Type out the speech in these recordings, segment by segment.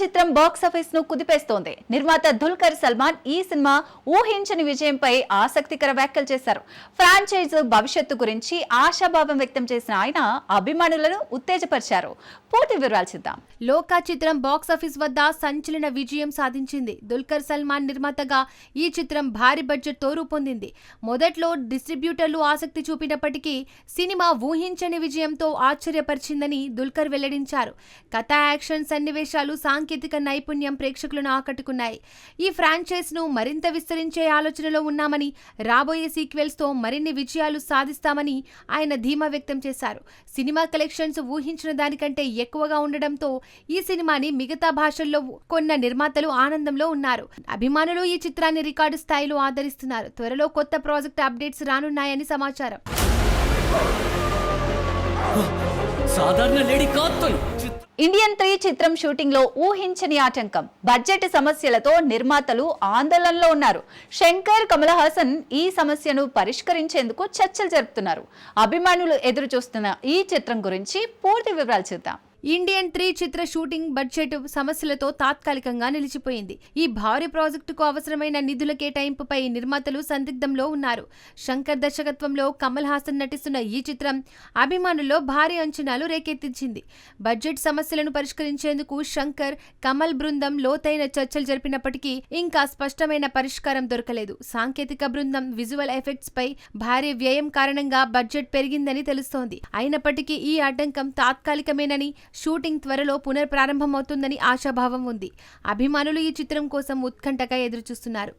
చిత్రం బాక్స్ ఆఫీస్ను కుదిపేస్తోంది. నిర్మాత దుల్కర్ సల్మాన్ ఈ సినిమా ఊహించని విజయంపై ఆసక్తికర వ్యాఖ్యలు చేశారు. ఫ్రాంచైజ్ భవిష్యత్తు గురించి ఆశాభావం వ్యక్తం చేసిన ఆయన అభిమానులను ఉత్తేజపరిచారు. పూర్తి వివరాలు చూద్దాం. లోకా చిత్రం బాక్సాఫీస్ వద్ద సంచలన విజయం సాధించింది. దుల్కర్ సల్మాన్ నిర్మాతగా ఈ చిత్రం భారీ బడ్జెట్తో రూపొందింది మొదట్లో డిస్ట్రిబ్యూటర్లు ఆసక్తి చూపినప్పటికీ సినిమా ఊహించని విజయంతో ఆశ్చర్యపరిచిందని దుల్కర్ వెల్లడించారు. కథ యాక్షన్ సన్నివేశాలు సాంకేతిక నైపుణ్యం ప్రేక్షకులను ఆకట్టుకున్నాయి. ఈ ఫ్రాంచైజ్ను మరింత విస్తరించే ఆలోచనలో ఉన్నామని రాబోయే సీక్వెల్స్తో మరిన్ని విజయాలు సాధిస్తామని ఆయన ధీమా వ్యక్తం చేశారు. సినిమా కలెక్షన్స్ ఊహించిన దానికంటే ఎక్కువగా ఉండడంతో ఈ సినిమాని మిగతా భాషల్లో కొన్న నిర్మాతలు ఆనందంలో ఉన్నారు. అభిమానులు ఈ చిత్రాన్ని రికార్డు స్థాయిలో ఆదరిస్తున్నారు. త్వరలో కొత్త ప్రాజెక్ట్ అప్డేట్స్ రానున్నాయని సమాచారం. సాధారణ లేడీ కాదు ఇండియన్ త్రీ చిత్రం షూటింగ్లో ఊహించని ఆటంకం. బడ్జెట్ సమస్యలతో నిర్మాతలు ఆందోళనలో ఉన్నారు. శంకర్ కమల్ హాసన్ ఈ సమస్యను పరిష్కరించేందుకు చర్చలు జరుపుతున్నారు. అభిమానులు ఎదురు చూస్తున్న ఈ చిత్రం గురించి పూర్తి వివరాలు చూద్దాం. ఇండియన్ త్రీ చిత్ర షూటింగ్ బడ్జెట్ సమస్యలతో తాత్కాలికంగా నిలిచిపోయింది. ఈ భారీ ప్రాజెక్టుకు అవసరమైన నిధుల కేటాయింపుపై నిర్మాతలు సందిగ్ధంలో ఉన్నారు. శంకర్ దర్శకత్వంలో కమల్ హాసన్ నటిస్తున్న ఈ చిత్రం అభిమానుల్లో భారీ అంచనాలు రేకెత్తించింది. బడ్జెట్ సమస్యలను పరిష్కరించేందుకు శంకర్ కమల్ బృందం లోతైన చర్చలు జరిపినప్పటికీ ఇంకా స్పష్టమైన పరిష్కారం దొరకలేదు. సాంకేతిక బృందం విజువల్ ఎఫెక్ట్స్ పై భారీ వ్యయం కారణంగా బడ్జెట్ పెరిగిందని తెలుస్తోంది. అయినప్పటికీ ఈ అడ్డంకం తాత్కాలికమేనని షూటింగ్ త్వరలో పునర్ప్రారంభమవుతుందని ఆశాభావం ఉంది. అభిమానులు ఈ చిత్రం కోసం ఉత్కంఠగా ఎదురుచూస్తున్నారు.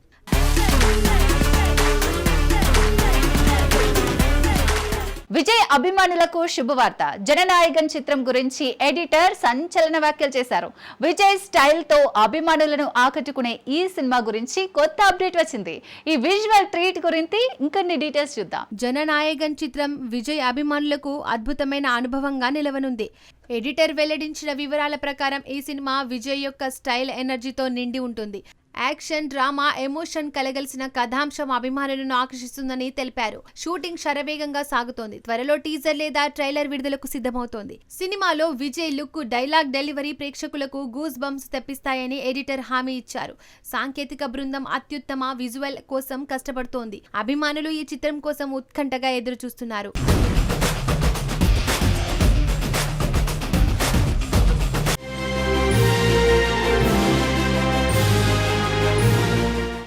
విజయ్ అభిమానులకు శుభవార్త. జననాయకన్ చిత్రం గురించి ఎడిటర్ సంచలన వ్యాఖ్యలు చేశారు. విజయ్ స్టైల్తో అభిమానులను ఆకట్టుకునే ఈ సినిమా గురించి కొత్త అప్డేట్ వచ్చింది. ఈ విజువల్ ట్రీట్ గురించి ఇంకొన్ని డీటెయిల్స్ చూద్దాం. జననాయకన్ చిత్రం విజయ్ అభిమానులకు అద్భుతమైన అనుభవంగా నిలవనుంది. ఎడిటర్ వెల్లడించిన వివరాల ప్రకారం ఈ సినిమా విజయ్ యొక్క స్టైల్ ఎనర్జీతో నిండి ఉంటుంది. యాక్షన్ డ్రామా ఎమోషన్ కలగలిసిన కథాంశం అభిమానులను ఆకర్షిస్తుందని తెలిపారు. షూటింగ్ శరవేగంగా సాగుతోంది. త్వరలో టీజర్ లేదా ట్రైలర్ విడుదలకు సిద్ధమవుతోంది. సినిమాలో విజయ్ లుక్ డైలాగ్ డెలివరీ ప్రేక్షకులకు గూస్ బంప్స్ తెప్పిస్తాయని ఎడిటర్ హామీ ఇచ్చారు. సాంకేతిక బృందం అత్యుత్తమ విజువల్ కోసం కష్టపడుతోంది. అభిమానులు ఈ చిత్రం కోసం ఉత్కంఠగా ఎదురు చూస్తున్నారు